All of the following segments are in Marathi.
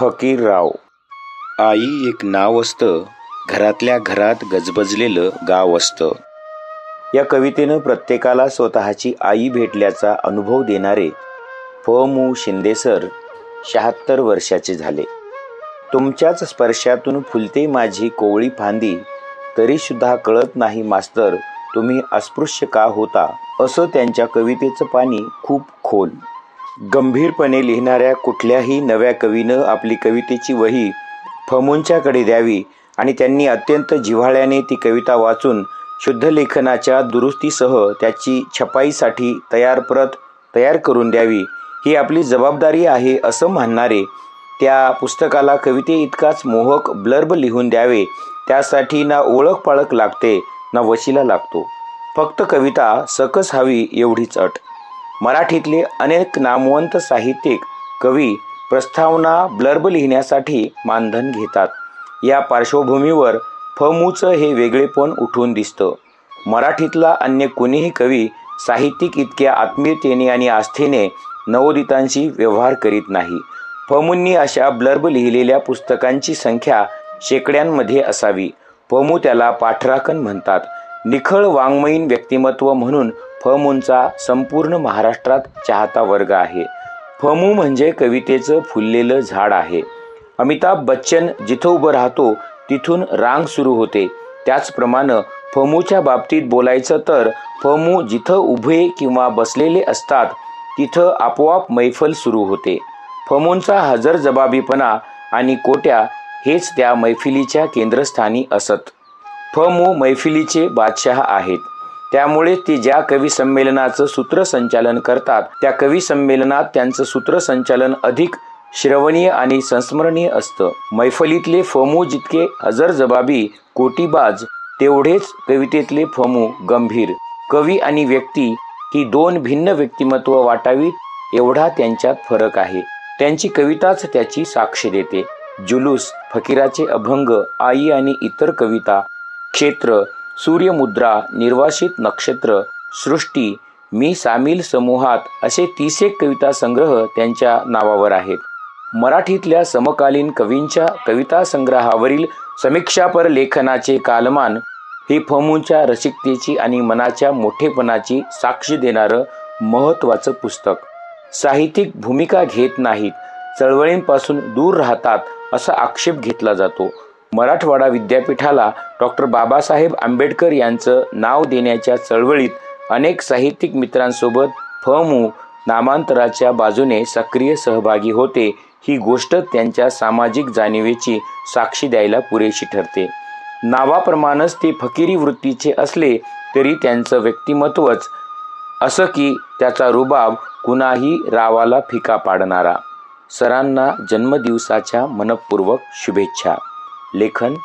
फकीरराव. आई एक नाव असतं. घरातल्या घरात गजबजलेलं गाव असतं. या कवितेनं प्रत्येकाला स्वतःची आई भेटल्याचा अनुभव देणारे फ. मु. शिंदेसर शहात्तर वर्षाचे झाले. तुमच्याच स्पर्शातून फुलते माझी कोवळी फांदी. तरीसुद्धा कळत नाही मास्तर तुम्ही अस्पृश्य का होता? असं त्यांच्या कवितेचं पाणी खूप खोल. गंभीरपणे लिहिणाऱ्या कुठल्याही नव्या कवीनं आपली कवितेची वही फमूंच्याकडे द्यावी आणि त्यांनी अत्यंत जिव्हाळ्याने ती कविता वाचून शुद्ध लेखनाच्या दुरुस्तीसह त्याची छपाईसाठी तयार प्रत तयार करून द्यावी ही आपली जबाबदारी आहे असं म्हणणारे त्या पुस्तकाला कविते इतकाच मोहक ब्लर्ब लिहून द्यावे त्यासाठी ना ओळख पाळख लागते ना वशिला लागतो. फक्त कविता सकस हवी एवढीच अट. मराठीतले अनेक नामवंत साहित्यिक कवी प्रस्तावना ब्लर्ब लिहिण्यासाठी मानधन घेतात. या पार्श्वभूमीवर फमूचं हे वेगळेपण उठून दिसतं. मराठीतला अन्य कोणीही कवी साहित्यिक इतक्या आत्मीयतेने आणि आस्थेने नवोदितांशी व्यवहार करीत नाही. फमूंनी अशा ब्लर्ब लिहिलेल्या पुस्तकांची संख्या शेकड्यांमध्ये असावी. फमू त्याला पाठराखण म्हणतात. निखळ वाङ्मयीन व्यक्तिमत्व म्हणून फमूंचा संपूर्ण महाराष्ट्रात चाहता वर्ग आहे. फमू म्हणजे कवितेचं फुललेलं झाड आहे. अमिताभ बच्चन जिथं उभं राहतो तिथून रांग सुरू होते. त्याचप्रमाणे फमूच्या बाबतीत बोलायचं तर फमू जिथं उभे किंवा बसलेले असतात तिथं आपोआप मैफल सुरू होते. फमूंचा हजर जबाबीपणा आणि कोट्या हेच त्या मैफिलीच्या केंद्रस्थानी असत. फमू मैफिलीचे बादशहा आहेत. त्यामुळे ते ज्या कवी संमेलनाचं सूत्रसंचालन करतात त्या कवी संमेलनात त्यांचं सूत्रसंचालन अधिक श्रवणीय आणि संस्मरणीय असतं. मैफलीतले फमू जितके हजरजबाबी कोटीबाज तेवढेच कवितेतले फमू गंभीर. कवी आणि व्यक्ती ही दोन भिन्न व्यक्तिमत्व वाटावीत एवढा त्यांच्यात फरक आहे. त्यांची कविताच त्याची साक्ष देते. जुलूस फकीराचे अभंग आई आणि इतर कविता क्षेत्र सूर्यमुद्रा निर्वासित नक्षत्र सृष्टी मी सामील समूहात असे तीसेक कविता संग्रह त्यांच्या नावावर आहेत. मराठीतल्या समकालीन कवींच्या कविता संग्रहावरील समीक्षापर लेखनाचे कालमान हे फमूंच्या रसिकतेची आणि मनाच्या मोठेपणाची साक्षी देणारं महत्त्वाचं पुस्तक. साहित्यिक भूमिका घेत नाहीत चळवळींपासून दूर राहतात असा आक्षेप घेतला जातो. मराठवाडा विद्यापीठाला डॉक्टर बाबासाहेब आंबेडकर यांचं नाव देण्याच्या चळवळीत अनेक साहित्यिक मित्रांसोबत फमू नामांतराच्या बाजूने सक्रिय सहभागी होते. ही गोष्ट त्यांच्या सामाजिक जाणीवेची साक्षी द्यायला पुरेशी ठरते. नावाप्रमाणेच ते फकिरी वृत्तीचे असले तरी त्यांचं व्यक्तिमत्वच असं की त्याचा रुबाब कुणाही रावाला फिका पाडणारा. सरांना जन्मदिवसाच्या मनपूर्वक शुभेच्छा. लेखन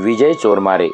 विजय चोरमारे.